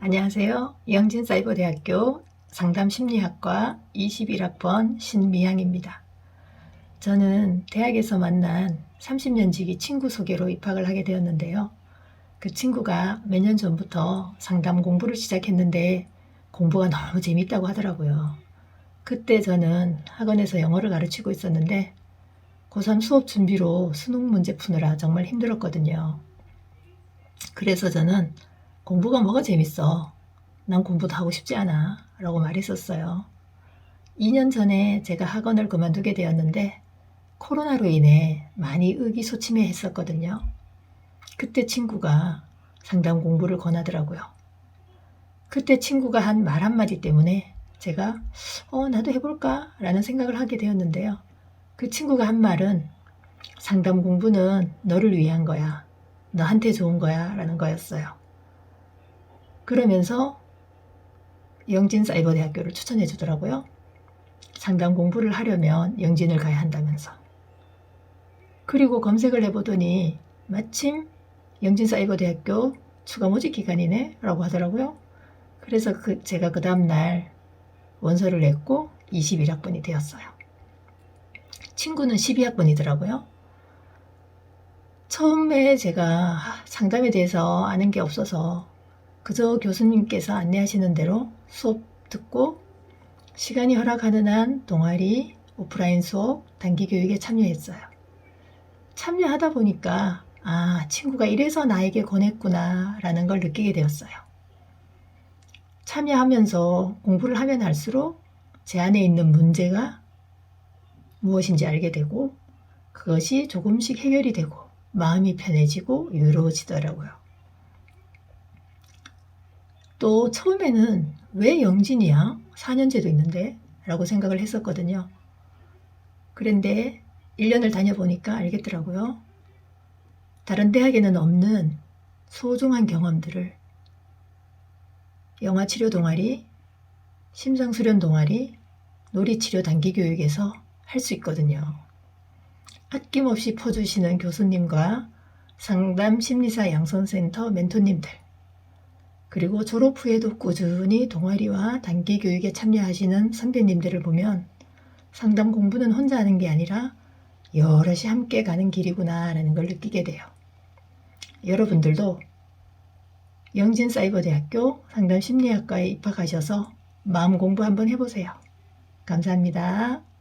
안녕하세요. 영진 사이버대학교 상담심리학과 21학번 신미향입니다. 저는 대학에서 만난 30년 지기 친구 소개로 입학을 하게 되었는데요. 그 친구가 몇 년 전부터 상담 공부를 시작했는데 공부가 너무 재밌다고 하더라고요. 그때 저는 학원에서 영어를 가르치고 있었는데 고3 수업 준비로 수능 문제 푸느라 정말 힘들었거든요. 그래서 저는 공부가 뭐가 재밌어. 난 공부도 하고 싶지 않아. 라고 말했었어요. 2년 전에 제가 학원을 그만두게 되었는데 코로나로 인해 많이 의기소침해 했었거든요. 그때 친구가 상담 공부를 권하더라고요. 그때 친구가 한 말 한마디 때문에 제가 어, 나도 해볼까? 라는 생각을 하게 되었는데요. 그 친구가 한 말은 상담 공부는 너를 위한 거야. 너한테 좋은 거야. 라는 거였어요. 그러면서 영진 사이버대학교를 추천해 주더라고요. 상담 공부를 하려면 영진을 가야 한다면서. 그리고 검색을 해보더니 마침 영진 사이버대학교 추가 모집 기간이네 라고 하더라고요. 그래서 그 제가 그 다음날 원서를 냈고 21학번이 되었어요. 친구는 12학번이더라고요. 처음에 제가 상담에 대해서 아는 게 없어서 그저 교수님께서 안내하시는 대로 수업 듣고 시간이 허락하는 한 동아리, 오프라인 수업, 단기 교육에 참여했어요. 참여하다 보니까 아, 친구가 이래서 나에게 권했구나 라는 걸 느끼게 되었어요. 참여하면서 공부를 하면 할수록 제 안에 있는 문제가 무엇인지 알게 되고 그것이 조금씩 해결이 되고 마음이 편해지고 유로워지더라고요. 또 처음에는 왜 영진이야? 4년제도 있는데? 라고 생각을 했었거든요. 그런데 1년을 다녀보니까 알겠더라고요. 다른 대학에는 없는 소중한 경험들을 영화치료 동아리, 심장수련 동아리, 놀이치료 단기 교육에서 할 수 있거든요. 아낌없이 퍼주시는 교수님과 상담 심리사 양손센터 멘토님들, 그리고 졸업 후에도 꾸준히 동아리와 단기 교육에 참여하시는 선배님들을 보면 상담 공부는 혼자 하는 게 아니라 여럿이 함께 가는 길이구나라는 걸 느끼게 돼요. 여러분들도 영진사이버대학교 상담심리학과에 입학하셔서 마음 공부 한번 해보세요. 감사합니다.